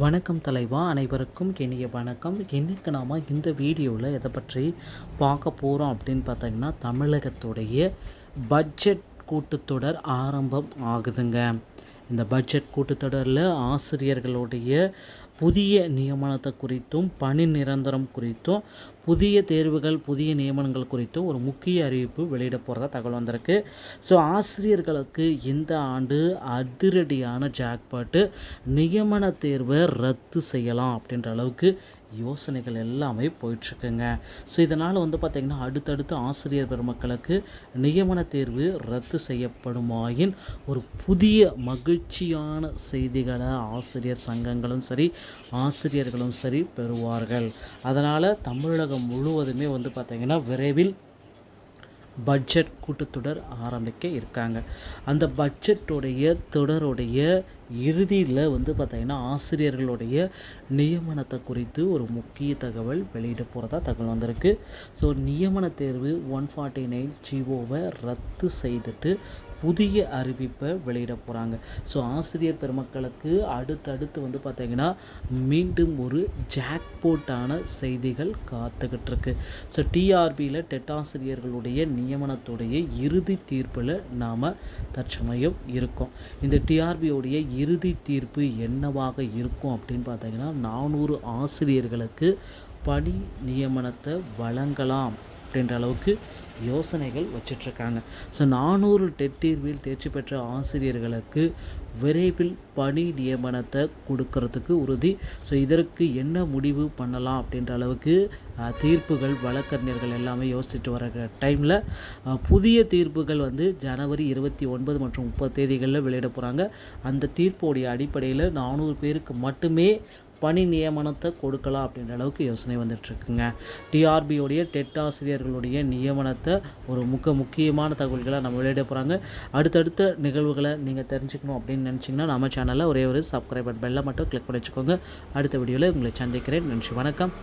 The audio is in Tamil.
வணக்கம் தலைவா அனைவருக்கும் இனிய வணக்கம். இன்றைக்கு நாம் இந்த வீடியோவில் எதை பற்றி பார்க்க போகிறோம் அப்படின்னு பார்த்தீங்கன்னா தமிழகத்துடைய பட்ஜெட் கூட்டத்தொடர் ஆரம்பம் ஆகுதுங்க. இந்த பட்ஜெட் கூட்டத்தொடரில் ஆசிரியர்களுடைய புதிய நியமனத்தை குறித்தும் பணி நிரந்தரம் குறித்தும் புதிய தேர்வுகள் புதிய நியமனங்கள் குறித்தும் ஒரு முக்கிய அறிவிப்பு வெளியிட போகிறதா தகவல் வந்திருக்கு. ஸோ ஆசிரியர்களுக்கு இந்த ஆண்டு அதிரடியான ஜாக்பாட்டு நியமன தேர்வை ரத்து செய்யலாம் அப்படின்ற அளவுக்கு யோசனைகள் எல்லாமே போயிட்டுருக்குங்க. ஸோ இதனால் வந்து பார்த்திங்கன்னா அடுத்தடுத்து ஆசிரியர் பெருமக்களுக்கு நியமன தேர்வு ரத்து செய்யப்படுமாயின் ஒரு புதிய மகிழ்ச்சியான செய்திகளை ஆசிரியர் சங்கங்களும் சரி ஆசிரியர்களும் சரி பெறுவார்கள். அதனால் தமிழகம் முழுவதுமே வந்து பார்த்திங்கன்னா விரைவில் பட்ஜெட் கூட்டத்தொடர் ஆரம்பிக்க இருக்காங்க. அந்த பட்ஜெட்டுடைய தொடருடைய இறுதியில் வந்து பார்த்திங்கன்னா ஆசிரியர்களுடைய நியமனத்தை குறித்து ஒரு முக்கிய தகவல் வெளியிட போகிறதா தகவல் வந்திருக்கு. ஸோ நியமன தேர்வு ஒன் ஃபார்ட்டி நைன் ஜிஓவை ரத்து செய்துட்டு புதிய அறிவிப்பை வெளியிட போகிறாங்க ஸோ ஆசிரியர் பெருமக்களுக்கு அடுத்தடுத்து வந்து பார்த்திங்கன்னா மீண்டும் ஒரு ஜாக்போட்டான செய்திகள் காத்துக்கிட்டு இருக்கு ஸோ டிஆர்பியில் டெட் ஆசிரியர்களுடைய நியமனத்துடைய இறுதி தீர்ப்பில் நாம் தற்சமயம் இருக்கோம். இந்த டிஆர்பியோடைய இறுதி தீர்ப்பு என்னவாக இருக்கும் அப்படின்னு பார்த்தீங்கன்னா நானூறு ஆசிரியர்களுக்கு பணி நியமனத்தை வழங்கலாம். அப்படின்ற அளவுக்கு யோசனைகள் வச்சிட்ருக்காங்க. ஸோ நானூறு டெட் தேர்வில் தேர்ச்சி பெற்ற ஆசிரியர்களுக்கு விரைவில் பணி நியமனத்தை கொடுக்கறதுக்கு உறுதி. ஸோ இதற்கு என்ன முடிவு பண்ணலாம் அப்படின்ற அளவுக்கு தீர்ப்புகள் வழக்கறிஞர்கள் எல்லாமே யோசிச்சுட்டு வர டைமில் புதிய தீர்ப்புகள் வந்து ஜனவரி இருபத்தி ஒன்பது மற்றும் முப்பது தேதிகளில் வெளியிட போகிறாங்க அந்த தீர்ப்போடைய அடிப்படையில் நானூறு பேருக்கு மட்டுமே பணி நியமனத்தை கொடுக்கலாம் அப்படின்ற அளவுக்கு யோசனை வந்துட்டுருக்குங்க. டிஆர்பியோடைய டெட் ஆசிரியர்களுடைய நியமனத்தை ஒரு முக்க முக்கியமான தகவல்களை நம்ம வெளியிட போகிறாங்க அடுத்தடுத்த நிகழ்வுகளை நீங்கள் தெரிஞ்சுக்கணும் அப்படின்னு நினச்சிங்கன்னா நம்ம சேனலில் ஒரே ஒரு சப்ஸ்கிரைபர் பெல்லை மட்டும் கிளிக் பண்ணி வச்சுக்கோங்க. அடுத்த வீடியோவில் உங்களை சந்திக்கிறேன். நன்றி வணக்கம்.